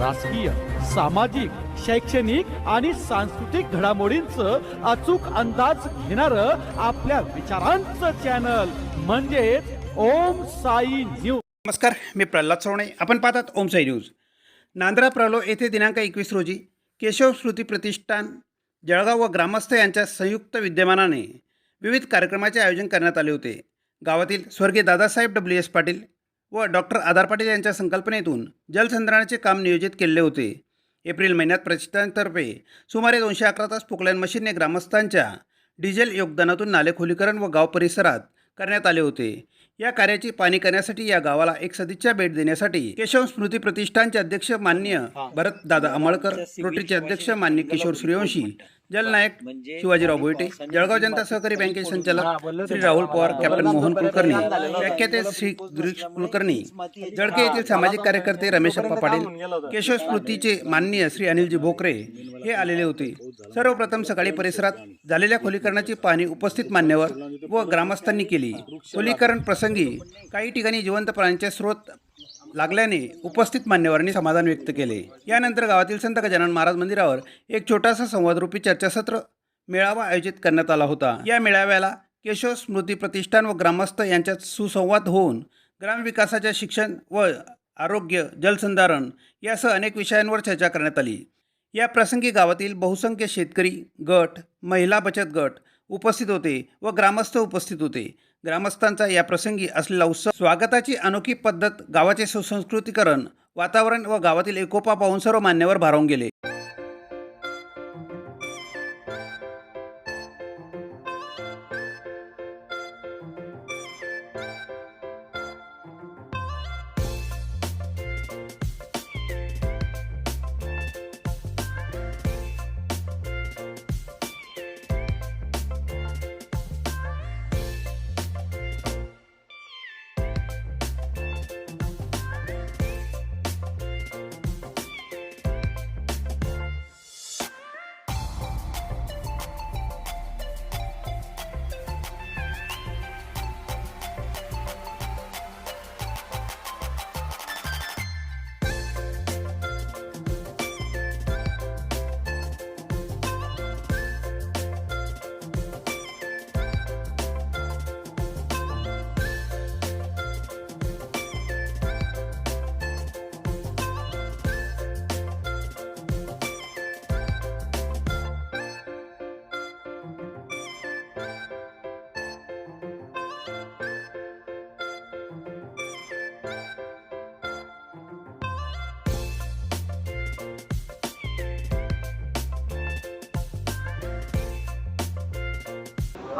राजकीय सामाजिक शैक्षणिक आणि सांस्कृतिक घडामोडींचं अचूक अंदाज घेणार आपल्या विचारांचं चॅनल म्हणजेच ओम साई न्यूज नमस्कार मी प्रल्हाद चव्हाणे आपण पाहतात ओम साई न्यूज. नांद्रा प्रलो येथे दिनांक एकवीस रोजी केशव स्मृती प्रतिष्ठान जळगाव व ग्रामस्थ यांच्या संयुक्त विद्यमानाने विविध कार्यक्रमाचे आयोजन करण्यात आले होते. गावातील स्वर्गीय दादासाहेब डब्ल्यू एस पाटील व डॉक्टर आधार पाटील यांच्या संकल्पनेतून जलसंधारणाचे काम नियोजित केले होते. एप्रिल महिन्यात प्रतिष्ठानतर्फे सुमारे दोनशे अकरा तास पोकलाईन मशीनने ग्रामस्थांच्या डिझेल योगदानातून नाले खोलीकरण व गाव परिसरात करण्यात आले होते. या कार्याची पाणी करण्यासाठी या गावाला एक सदिच्छा भेट देण्यासाठी केशव स्मृती प्रतिष्ठानचे अध्यक्ष मान्य भरत दादा अमळकर रोटरीचे अध्यक्ष मान्य किशोर सूर्यवंशी जलनायक शिवाजीराव भोईटे जळगाव जनता सहकारी बँकेचे संचालक श्री राहुल पवार कॅप्टन मोहन कुलकर्णी. व्याख्याते श्री गिरीश कुलकर्णी. जळके येथील सामाजिक कार्यकर्ते रमेश अप्पा पाटील केशव स्मृतीचे माननीय श्री अनिलजी भोकरे हे आलेले होते. सर्वप्रथम सकाळी परिसरात झालेल्या खोलीकरणाची पाहणी उपस्थित मान्यवर व ग्रामस्थांनी केली. खोलीकरण प्रसंगी काही ठिकाणी जिवंत प्राण्यांचे स्रोत लागल्याने उपस्थित मान्यवरांनी समाधान व्यक्त केले. यानंतर गावातील संत गजानन महाराज मंदिरावर एक छोटासा संवादरूपी चर्चासत्र मेळावा आयोजित करण्यात आला होता. या मेळाव्याला केशव स्मृती प्रतिष्ठान व ग्रामस्थ यांच्यात सुसंवाद होऊन ग्रामविकासाच्या शिक्षण व आरोग्य जलसंधारण यासह अनेक विषयांवर चर्चा करण्यात आली. या प्रसंगी गावातील बहुसंख्य शेतकरी गट महिला बचत गट उपस्थित होते व ग्रामस्थ उपस्थित होते. ग्रामस्थांचा या प्रसंगी असलेला उत्सव स्वागताची अनोखी पद्धत गावाचे सुसंस्कृतीकरण वातावरण व गावातील एकोपा पाहून सर्व मान्यवर भारावून गेले.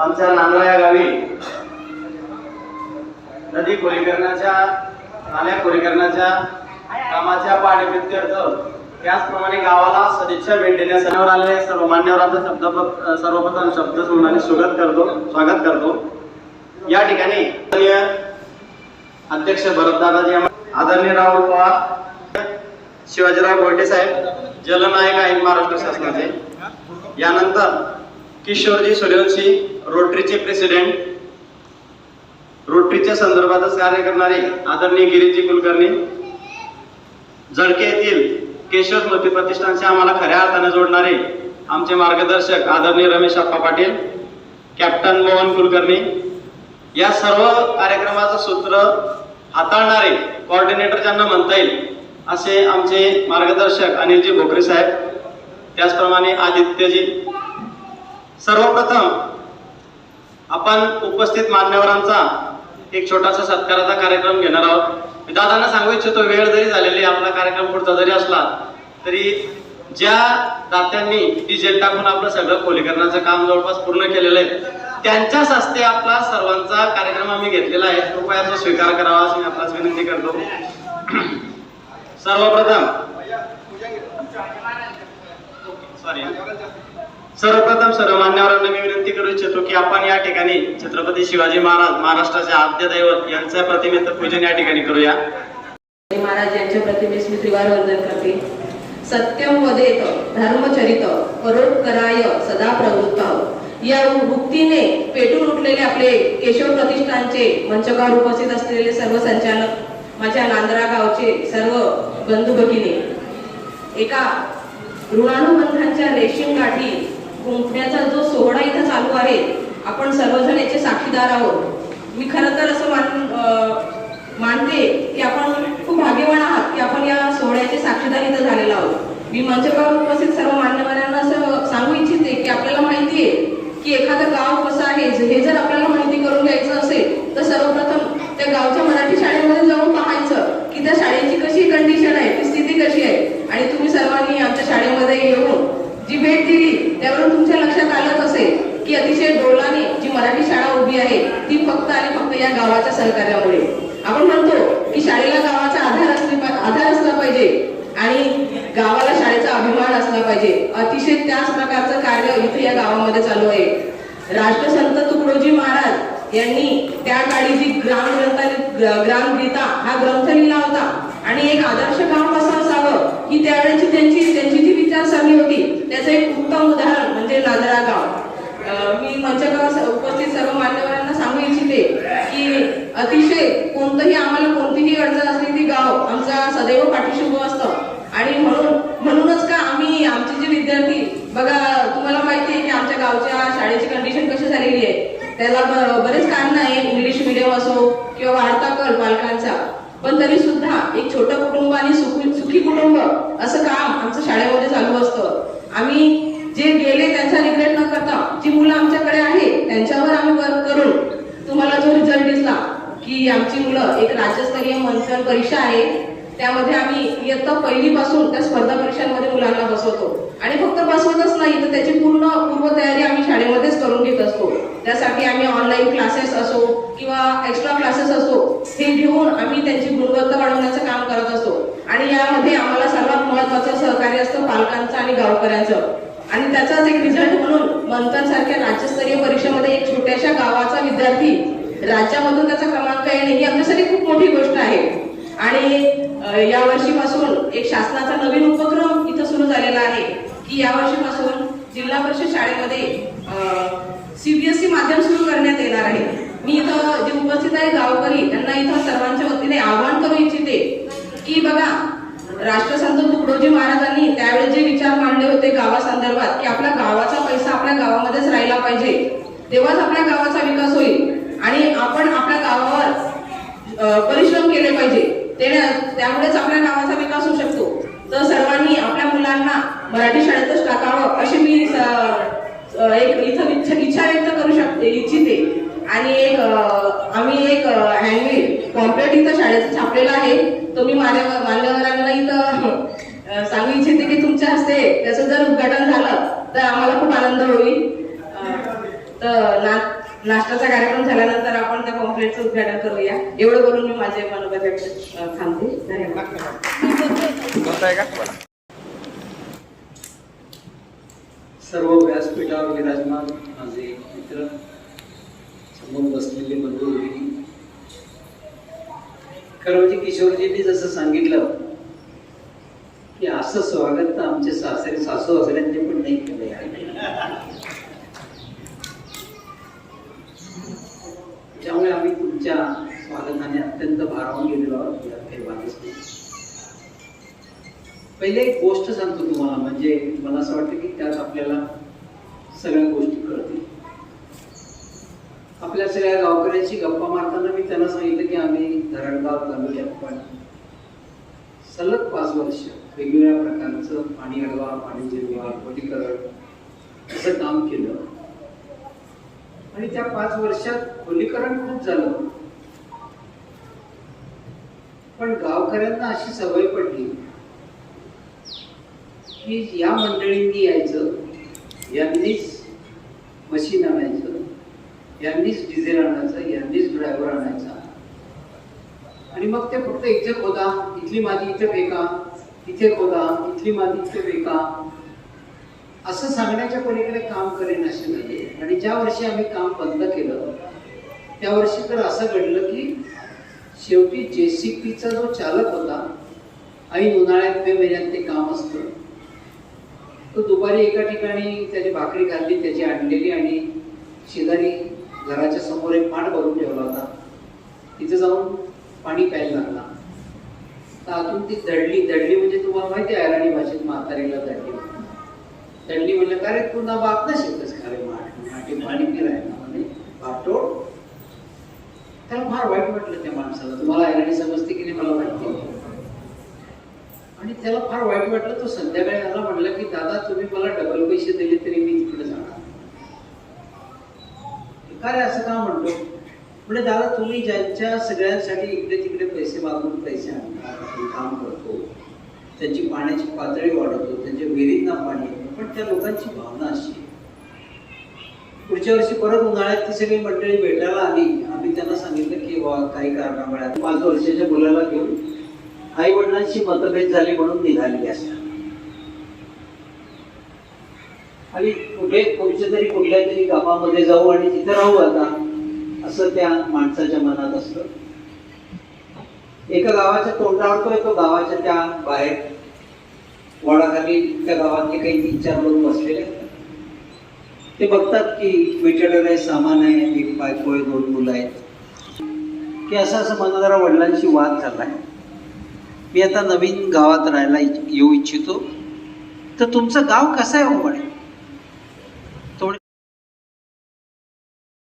आमच्या नांदळ्या या गावी नदी खोलीकरणाच्या नाल्या खोलीकरणाच्या कामाच्या पाणीप्रित्यर्थ त्याचप्रमाणे गावाला सदिच्छा भेट देण्यासाठी आलेले सर्व मान्यवरांचा शब्द सर्वप्रथम शब्द सोडून स्वागत करतो स्वागत करतो. या ठिकाणी अध्यक्ष भरतदादाजी आदरणीय राहुल पवार शिवाजीराव गोटे साहेब जलनायक आहेत महाराष्ट्र शासनाचे. यानंतर किशोरजी सूर्यवंशी रोटरीचे प्रेसिडेंट रोटरीच्या संदर्भातच कार्य करणारे आदरणीय गिरीजी कुलकर्णी जडके येथील केशव स्मृती प्रतिष्ठानशी आम्हाला खऱ्या अर्थाने जोडणारे आमचे मार्गदर्शक आदरणीय रमेश अप्पा पाटील कॅप्टन मोहन कुलकर्णी या सर्व कार्यक्रमाचं सूत्र हाताळणारे कोऑर्डिनेटर ज्यांना म्हणता येईल असे आमचे मार्गदर्शक अनिलजी भोकरे साहेब त्याचप्रमाणे आदित्यजी सर्वप्रथम आपण उपस्थित मान्यवरांचा एक छोटासा सत्काराचा कार्यक्रम घेणार आहोत. मी दादांना सांगू इच्छितो वेळ जरी झालेली आपला कार्यक्रम पुढचा जरी असला तरी ज्या दात्यांनी डिझेल टाकून आपलं सगळं खोलीकरणाचं काम जवळपास पूर्ण केलेलं आहे त्यांच्याच हस्ते आपला सर्वांचा कार्यक्रम आम्ही घेतलेला आहे. कृपया तो स्वीकार करावा अशी मी आपल्यास विनंती करतो. सर्वप्रथम सॉरी सर्वप्रथम सर्व मान्यवरांना मी विनंती करू इच्छितो की आपण या ठिकाणी छत्रपती शिवाजी महाराज महाराष्ट्राचे आद्य दैवत यांच्या प्रतिमेचं पूजन या ठिकाणी करूया. महाराज यांच्या प्रतिमेस मी त्रिवार वंदन करते. सत्यम वदेत धर्मचरित परोपकाराय सदा प्रवृत्त. या वृत्तीने पेटून उठलेले आपले केशव प्रतिष्ठानचे मंचकावर उपस्थित असलेले सर्व संचालक माझ्या नांदरा गावचे सर्व बंधू भगिनी. एका ऋणानुबंधांच्या रेशीम गाठी गुंफण्याचा जो सोहळा इथं चालू आहे आपण सर्वजण याचे साक्षीदार आहोत. मी खरं तर असं मान मानते की आपण खूप भाग्यवान आहात की आपण या सोहळ्याचे साक्षीदार इथं झालेलो आहोत. मी मंचकावर उपस्थित सर्व मान्यवरांना असं सांगू इच्छिते की आपल्याला माहिती आहे की एखादं गाव कसं आहे हे जर आपल्याला माहिती करून घ्यायचं असेल तर सर्वप्रथम त्या गावच्या मराठी शाळेमध्ये जाऊन पाहायचं की त्या शाळेची कशी कंडिशन आहे ती स्थिती कशी आहे आणि तुम्ही सर्वांनी आमच्या शाळेमध्ये येऊन जी भेट दिली त्यावरून तुमच्या लक्षात आलंच असेल की अतिशय डोलाने जी मराठी शाळा उभी आहे ती फक्त आणि फक्त या गावाच्या सहकार्यामुळे. आपण म्हणतो की शाळेला गावाचा आधार असली आधार असला पाहिजे आणि गावाला शाळेचा अभिमान असला पाहिजे. अतिशय त्याच प्रकारचं कार्य इथे या गावामध्ये चालू आहे. राष्ट्रसंत तुकडोजी महाराज यांनी त्या काळी जी ग्राम ग्रंथ ग्रामगीता हा ग्रंथ लिहिला होता. आणि एक आदर्श गाव कसं असावं की त्यावेळेची त्यांची त्यांची जी विचारसरणी होती त्याचं एक उत्तम उदाहरण म्हणजे नादरा गाव. मंचकावर उपस्थित सर्व मान्यवरांना सांगू इच्छिते की अतिशय कोणतंही आम्हाला कोणतीही अडचण असली ती गाव आमचा सदैव पाठीशी उभं असतं. आणि म्हणून म्हणूनच का आम्ही आमचे जे विद्यार्थी बघा तुम्हाला माहिती आहे की आमच्या गावच्या शाळेची कंडिशन कशी झालेली आहे. त्याला बरेच कारण आहे इंग्लिश मिडियम असो किंवा वाढता कल पालकांचा. पण तरी सुद्धा एक छोटं कुटुंब आणि सुखी सुखी कुटुंब असं काम आमचं शाळेमध्ये चालू असतं. आम्ही जे गेले त्यांचा रिग्रेट न करता जी मुलं आमच्याकडे आहे त्यांच्यावर आम्ही वर्क करून तुम्हाला जो रिझल्ट दिसला की आमची मुलं एक राज्यस्तरीय मंथन परीक्षा आहे त्यामध्ये आम्ही इयत्ता पहिलीपासून त्या स्पर्धा परीक्षांमध्ये मुलांना बसवतो. आणि फक्त बसवतच नाही तर त्याची पूर्ण पूर्वतयारी आम्ही शाळेमध्येच करून घेत असतो. त्यासाठी आम्ही ऑनलाईन क्लासेस असो किंवा एक्स्ट्रा क्लासेस असो हे घेऊन आम्ही त्यांची गुणवत्ता वाढवण्याचं काम करत असतो. आणि यामध्ये आम्हाला सर्वात महत्वाचं सहकार्य असतं पालकांचं आणि गावकऱ्यांचं. आणि त्याचाच एक रिझल्ट म्हणून मंथन सारख्या राज्यस्तरीय परीक्षेमध्ये एक छोट्याशा गावाचा विद्यार्थी राज्यामधून त्याचा क्रमांक येणे ही आमच्यासाठी खूप मोठी गोष्ट आहे. आणि या वर्षीपासून एक शासनाचा नवीन उपक्रम इथं सुरू झालेला आहे की या वर्षीपासून जिल्हा परिषद शाळेमध्ये सीबीएसई माध्यम सुरू करण्यात येणार आहे. मी इथं जे उपस्थित आहे गावकरी त्यांना इथं सर्वांना वतीने आवाहन करू इच्छिते की बघा राष्ट्रसंत तुकडोजी महाराजांनी त्यावेळेस जे विचार मांडले होते गावासंदर्भात की आपल्या गावाचा पैसा आपल्या गावामध्येच राहिला पाहिजे. तेव्हाच आपल्या गावाचा विकास होईल. आणि आपण आपल्या गावावर परिश्रम केले पाहिजे. त्यामुळेच आपल्या गावाचा विकास होऊ शकतो. तर सर्वांनी आपल्या मुलांना मराठी शाळेतच टाकावं अशी मी एक इथं इच्छा व्यक्त करू शकते इच्छिते. आणि एक आम्ही एक हँडमेड कॉम्प्लेट इथं शाळेत छापलेला आहे. तो मी मान्यवर मान्यवरांना इथं सांगू इच्छिते की तुमच्या हस्ते त्याचं जर उद्घाटन झालं तर आम्हाला खूप आनंद होईल. तर ना नाश्त्याचा कार्यक्रम झाल्यानंतर आपण त्या कॉम्प्लेटचं उद्घाटन करूया. एवढं बोलून मी माझे मनोगत व्यक्त थांबते. धन्यवाद. सर्व व्यासपीठावर विराजमान माझे मित्र समोर बसलेले बंधू खरं म्हणजे किशोरजींनी जसं सांगितलं की असं स्वागत तर आमचे सासरे सासू सासऱ्यांचे पण नाही केले त्यामुळे आम्ही तुमच्या स्वागताने अत्यंत भारावून गेलेलो आहोत. नाही पहिले एक गोष्ट सांगतो तुम्हाला म्हणजे मला असं वाटतं की त्यात आपल्याला सगळ्या गोष्टी कळतील. आपल्या सगळ्या गावकऱ्यांशी गप्पा मारताना मी त्यांना सांगितलं की आम्ही धरणगाव तालुक्यात पण सलग पाच वर्ष वेगवेगळ्या प्रकारचं पाणी अडवा पाणी जिरवा खोलीकरण असं काम केलं. आणि त्या पाच वर्षात खोलीकरण खूप झालं. पण गावकऱ्यांना अशी सवय पडली की या मंडळींनी यायचं यांनीच मशीन आणायचं यांनीच डिझेल आणायचं यांनीच ड्रायव्हर आणायचा. आणि मग ते फक्त इथे खोदा इथली माती इथे फेका इथे खोदा इथली माती इथे फेका. असं सांगण्याच्या पलीकडे काम करेन असे नाही आणि ज्या वर्षी आम्ही काम बंद केलं त्या वर्षी तर असं घडलं की शेवटी जेसीपीचा जो चालक होता ऐन उन्हाळ्यात मे महिन्यात ते काम असतं. तो दुपारी एका ठिकाणी त्याची भाकरी खाल्ली त्याची आणलेली आणि शेजारी घराच्या समोर एक माठ भरून ठेवला होता. तिथे जाऊन पाणी प्यायला लागला. तर आतून ती दडली दडली म्हणजे तुम्हाला माहिती आहे अराणी भाषेत म्हातारीला दडली. दडली म्हणलं का रे पुन्हा बाप ना शेतच खा रे माठी पाणी पिरायला म्हणे बापटोड त्याला फार वाईट वाटलं त्या माणसाला. तुम्हाला ऐराणी समजते की नाही मला माहिती आणि त्याला फार वाईट वाटलं तो संध्याकाळी आला म्हणलं की दादा तुम्ही मला डबल पैसे दिले तरी मी तिकडे जाणार. का रे असं का म्हणतो? म्हणजे दादा तुम्ही ज्यांच्या सगळ्यांसाठी इकडे तिकडे पैसे मागून पैसे आणतात काम करतो त्यांची पाण्याची पातळी वाढवतो त्यांच्या विहिरींना पाणी पण त्या लोकांची भावना अशी पुढच्या वर्षी परत उन्हाळ्यात ती सगळी मंडळी भेटायला आली. आम्ही त्यांना सांगितलं की वा काही कारणामुळे आता पाच वर्षाच्या मुलाला घेऊन आई वडिलांशी मतभेद झाले म्हणून निघाली असतात आणि कुठे कुठच्या तरी कुठल्या तरी गावामध्ये जाऊ आणि तिथे राहू आता. असं त्या माणसाच्या मनात असत. एका गावाच्या तोंडावर तो एका गावाच्या त्या बाहेर वडाखाली त्या गावातले काही तीन चार लोक बसलेले ते बघतात की विटेडर आहे सामान आहे एक बायको आहे दोन मुलं आहेत. की असं असं माझा जरा वडिलांशी वाद झालाय. मी आता नवीन गावात राहायला येऊ इच्छितो. तर तुमचं गाव कसं आहे हो म्हणे?